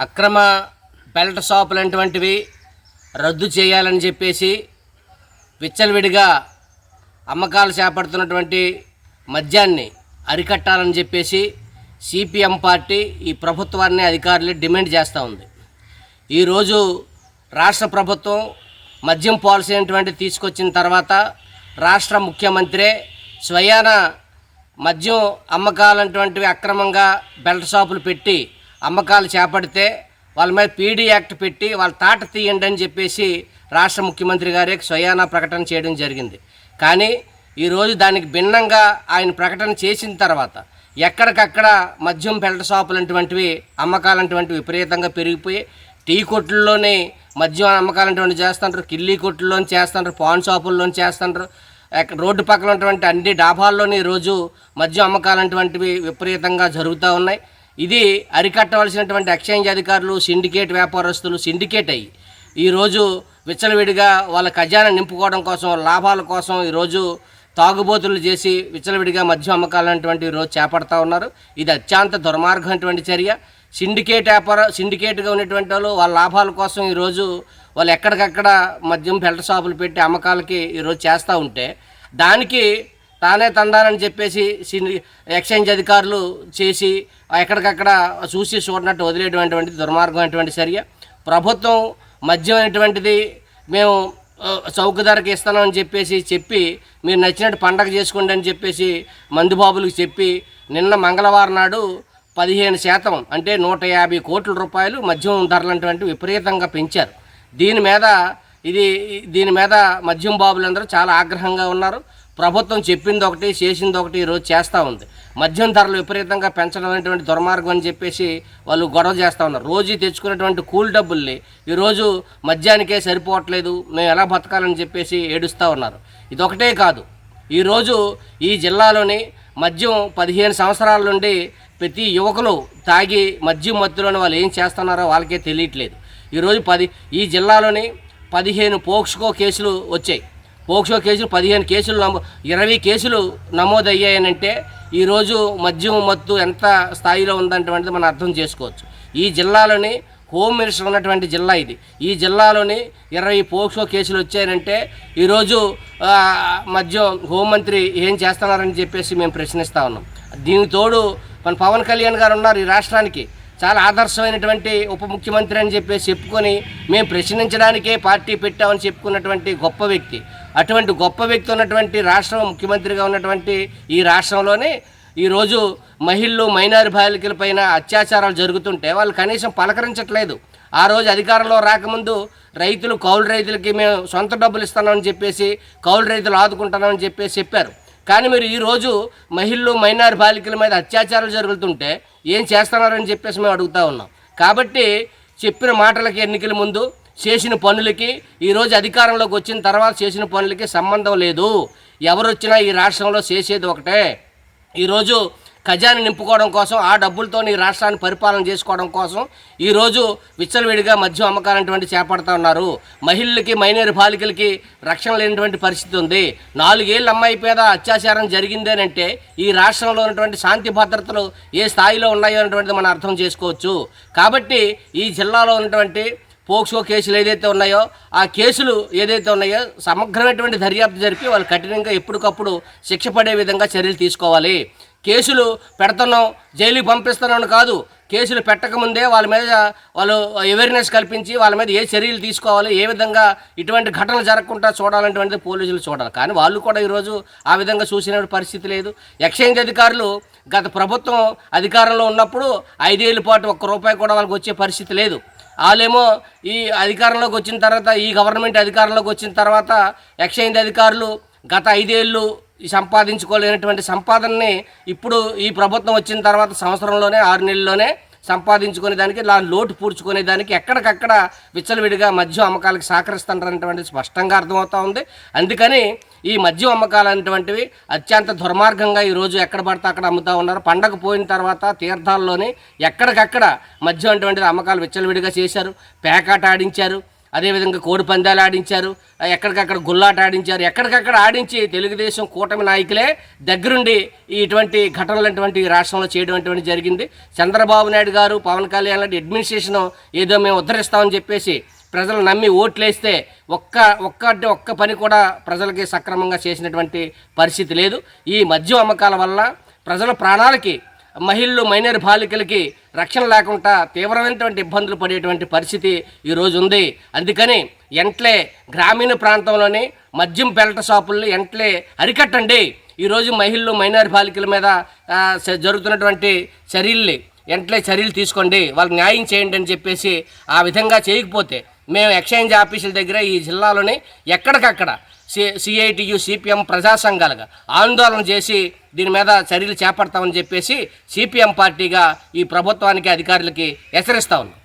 అక్రమ బెల్ట్ షాపులు అటువంటివి రద్దు చేయాలని చెప్పేసి విచ్చలవిడిగా అమ్మకాలు చేపడుతున్నటువంటి మద్యాన్ని అరికట్టాలని చెప్పేసి సిపిఎం పార్టీ ఈ ప్రభుత్వాన్ని అధికారులు డిమాండ్ చేస్తూ ఉంది. ఈరోజు రాష్ట్ర ప్రభుత్వం మద్యం పాలసీ అటువంటి తీసుకొచ్చిన తర్వాత రాష్ట్ర ముఖ్యమంత్రి స్వయాన మద్యం అమ్మకాలటువంటివి అక్రమంగా బెల్ట్ షాపులు పెట్టి అమ్మకాలు చేపడితే వాళ్ళ మీద పీడీ యాక్ట్ పెట్టి వాళ్ళ తాట తీయండి అని చెప్పేసి రాష్ట్ర ముఖ్యమంత్రి గారే స్వయానా ప్రకటన చేయడం జరిగింది. కానీ ఈరోజు దానికి భిన్నంగా ఆయన ప్రకటన చేసిన తర్వాత ఎక్కడికక్కడ మద్యం బెల్ట్ షాపులు అటువంటివి అమ్మకాలంటువంటివి విపరీతంగా పెరిగిపోయి టీ కొట్లలోనే మద్యం అమ్మకాలంటువంటి చేస్తుంటారు కిల్లీ కొట్లలోని చేస్తుంటారు పాన్ షాపుల్లోని చేస్తుంటారు రోడ్డు పక్కన ఉన్నటువంటి అన్ని డాబాల్లోని రోజు మద్యం అమ్మకాలంటువంటివి విపరీతంగా జరుగుతూ ఉన్నాయి. ఇది అరికట్టవలసినటువంటి ఎక్స్చేంజ్ అధికారులు సిండికేట్ వ్యాపారస్తులు సిండికేట్ అయ్యి ఈరోజు విచ్చలవిడిగా వాళ్ళ ఖజానా నింపుకోవడం కోసం లాభాల కోసం ఈరోజు తాగుబోతులు చేసి విచ్చలవిడిగా మద్యం అమ్మకాలనేటువంటి రోజు చేపడతా ఉన్నారు. ఇది అత్యంత దుర్మార్గమైనటువంటి చర్య. సిండికేట్ వ్యాపార సిండికేట్గా ఉన్నటువంటి వాళ్ళు వాళ్ళ లాభాల కోసం ఈరోజు వాళ్ళు ఎక్కడికక్కడ మద్యం బెల్ట్ షాపులు పెట్టి అమ్మకాలకి ఈరోజు చేస్తూ ఉంటే దానికి తానే తండాలని చెప్పేసి ఎక్స్చేంజ్ అధికారులు చేసి ఎక్కడికక్కడ చూసి చూడనట్టు వదిలేటువంటి దుర్మార్గమైనటువంటి చర్య. ప్రభుత్వం మద్యం అనేటువంటిది మేము చౌక ధరకి ఇస్తామని చెప్పేసి చెప్పి మీరు నచ్చినట్టు పండగ చేసుకోండి అని చెప్పేసి మందుబాబులకు చెప్పి నిన్న మంగళవారం నాడు పదిహేను శాతం అంటే నూట యాభై కోట్ల రూపాయలు మద్యం ధరలంటువంటి విపరీతంగా పెంచారు. దీని మీద ఇది దీని మీద మద్యం బాబులందరూ చాలా ఆగ్రహంగా ఉన్నారు. ప్రభుత్వం చెప్పింది ఒకటి చేసింది ఒకటి ఈరోజు చేస్తూ ఉంది. మద్యం ధరలు విపరీతంగా పెంచడం అనేటువంటి దుర్మార్గం అని చెప్పేసి వాళ్ళు గొడవ చేస్తూ ఉన్నారు. రోజు తెచ్చుకున్నటువంటి కూల్ డబ్బుల్ని ఈరోజు మద్యానికే సరిపోవట్లేదు మేము ఎలా బతకాలని చెప్పేసి ఏడుస్తూ ఉన్నారు. ఇదొకటే కాదు. ఈరోజు ఈ జిల్లాలోని మద్యం పదిహేను సంవత్సరాల నుండి ప్రతి యువకులు తాగి మద్యం మత్తులోని వాళ్ళు ఏం చేస్తున్నారో వాళ్ళకే తెలియట్లేదు. ఈరోజు పది ఈ జిల్లాలోని పదిహేను పోక్స్కో కేసులు వచ్చాయి. పోక్సో కేసులు పదిహేను కేసులు నమో ఇరవై కేసులు నమోదయ్యాయనంటే ఈరోజు మద్యం మత్తు ఎంత స్థాయిలో ఉందన్నటువంటిది మనం అర్థం చేసుకోవచ్చు. ఈ జిల్లాలోని హోమ్ మినిస్టర్ ఉన్నటువంటి జిల్లా ఇది. ఈ జిల్లాలోని ఇరవై పోక్సో కేసులు వచ్చాయంటే ఈరోజు మద్యం హోంమంత్రి ఏం చేస్తున్నారని చెప్పేసి మేము ప్రశ్నిస్తూ ఉన్నాం. దీనికి తోడు మన పవన్ కళ్యాణ్ గారు ఉన్నారు ఈ రాష్ట్రానికి. చాలా ఆదర్శమైనటువంటి ఉప ముఖ్యమంత్రి అని చెప్పేసి చెప్పుకొని మేము ప్రశ్నించడానికే పార్టీ పెట్టామని చెప్పుకున్నటువంటి గొప్ప వ్యక్తి. అటువంటి గొప్ప వ్యక్తి ఉన్నటువంటి రాష్ట్రం ముఖ్యమంత్రిగా ఉన్నటువంటి ఈ రాష్ట్రంలోనే ఈరోజు మహిళలు మైనారి బాలికల పైన అత్యాచారాలు జరుగుతుంటే వాళ్ళు కనీసం పలకరించట్లేదు. ఆ రోజు అధికారంలో రాకముందు రైతులు కౌలు రైతులకి మేము సొంత డబ్బులు ఇస్తున్నామని చెప్పేసి కౌలు రైతులు ఆదుకుంటున్నామని చెప్పేసి చెప్పారు. కానీ మీరు ఈరోజు మహిళలు మైనారి బాలికల మీద అత్యాచారాలు జరుగుతుంటే ఏం చేస్తున్నారని చెప్పేసి మేము అడుగుతా ఉన్నాం. కాబట్టి చెప్పిన మాటలకి ఎన్నికల ముందు చేసిన పనులకి ఈరోజు అధికారంలోకి వచ్చిన తర్వాత చేసిన పనులకి సంబంధం లేదు. ఎవరు వచ్చినా ఈ రాష్ట్రంలో చేసేది ఒకటే. ఈరోజు ఖజానా నింపుకోవడం కోసం ఆ డబ్బులతో ఈ రాష్ట్రాన్ని పరిపాలన చేసుకోవడం కోసం ఈరోజు విచ్చలవిడిగా మద్యం అమ్మకాలటువంటి చేపడతా ఉన్నారు. మహిళలకి మైనర్ బాలికలకి రక్షణ లేనటువంటి పరిస్థితి ఉంది. నాలుగేళ్ళ అమ్మాయి పేద అత్యాచారం జరిగిందేనంటే ఈ రాష్ట్రంలో ఉన్నటువంటి శాంతి భద్రతలు ఏ స్థాయిలో ఉన్నాయో అనేటువంటిది మనం అర్థం చేసుకోవచ్చు. కాబట్టి ఈ జిల్లాలో ఉన్నటువంటి పోక్సో కేసులు ఏదైతే ఉన్నాయో ఆ కేసులు ఏదైతే ఉన్నాయో సమగ్రమైనటువంటి దర్యాప్తు జరిపి వాళ్ళు కఠినంగా ఎప్పటికప్పుడు శిక్ష పడే విధంగా చర్యలు తీసుకోవాలి. కేసులు పెడుతున్నాం జైలుకి పంపిస్తున్నాం కాదు కేసులు పెట్టకముందే వాళ్ళ మీద వాళ్ళు అవేర్నెస్ కల్పించి వాళ్ళ మీద ఏ చర్యలు తీసుకోవాలి ఏ విధంగా ఇటువంటి ఘటనలు జరగకుండా చూడాలంటే పోలీసులు చూడాలి. కానీ వాళ్ళు కూడా ఈరోజు ఆ విధంగా చూసిన పరిస్థితి లేదు. ఎక్స్చేంజ్ అధికారులు గత ప్రభుత్వం అధికారంలో ఉన్నప్పుడు ఐదేళ్ళ పాటు ఒక్క రూపాయి కూడా వాళ్ళకి వచ్చే పరిస్థితి లేదు. వాళ్ళేమో ఈ అధికారంలోకి వచ్చిన తర్వాత ఈ గవర్నమెంట్ అధికారంలోకి వచ్చిన తర్వాత ఎక్స్చేంజ్ అధికారులు గత ఐదేళ్ళు ఈ సంపాదించుకోలేనటువంటి సంపాదనని ఇప్పుడు ఈ ప్రభుత్వం వచ్చిన తర్వాత సంవత్సరంలోనే ఆరు నెలల్లోనే సంపాదించుకునే దానికి లోటు పూడ్చుకునే దానికి ఎక్కడికక్కడ విచ్చలవిడిగా మద్యం అమ్మకాలకు సహకరిస్తుంటారనేటువంటి స్పష్టంగా అర్థమవుతా ఉంది. అందుకని ఈ మద్యం అమ్మకాలు అనేటువంటివి అత్యంత దుర్మార్గంగా ఈరోజు ఎక్కడ పడితే అక్కడ అమ్ముతూ ఉన్నారు. పండగ పోయిన తర్వాత తీర్థాల్లోని ఎక్కడికక్కడ మద్యం అటువంటిది అమ్మకాలు విచ్చలవిడిగా చేశారు. పేకాట ఆడించారు. అదేవిధంగా కోడి పందాలు ఆడించారు ఎక్కడికక్కడ గుల్లాట ఆడించారు ఎక్కడికక్కడ ఆడించి తెలుగుదేశం కూటమి నాయకులే దగ్గరుండి ఇటువంటి ఘటనలు అటువంటి రాష్ట్రంలో చేయడం అటువంటి జరిగింది. చంద్రబాబు నాయుడు గారు పవన్ కళ్యాణ్ లాంటి అడ్మినిస్ట్రేషన్ ఏదో మేము ఉద్ధరిస్తామని చెప్పేసి ప్రజలు నమ్మి ఓట్లేస్తే ఒక్క ఒక్క అంటే ఒక్క పని కూడా ప్రజలకి సక్రమంగా చేసినటువంటి పరిస్థితి లేదు. ఈ మద్యం అమ్మకాల వల్ల ప్రజల ప్రాణాలకి మహిళలు మైనర్ బాలికలకి రక్షణ లేకుండా తీవ్రమైనటువంటి ఇబ్బందులు పడేటువంటి పరిస్థితి ఈరోజు ఉంది. అందుకని ఎంట్లే గ్రామీణ ప్రాంతంలోని మద్యం పెరట షాపుల్ని ఎంట్లే అరికట్టండి. ఈరోజు మహిళలు మైనర్ బాలికల మీద జరుగుతున్నటువంటి చర్యల్ని వెంటనే చర్యలు తీసుకోండి. వాళ్ళకి న్యాయం చేయండి అని చెప్పేసి ఆ విధంగా చేయకపోతే మేము ఎక్స్చేంజ్ ఆఫీసుల దగ్గర ఈ జిల్లాలోని ఎక్కడికక్కడ సి సిఐటియు సిపిఎం ప్రజా సంఘాలుగా ఆందోళన చేసి దీని మీద చర్యలు చేపడతామని చెప్పేసి సిపిఎం పార్టీగా ఈ ప్రభుత్వానికి అధికారులకి హెచ్చరిస్తా ఉన్నాం.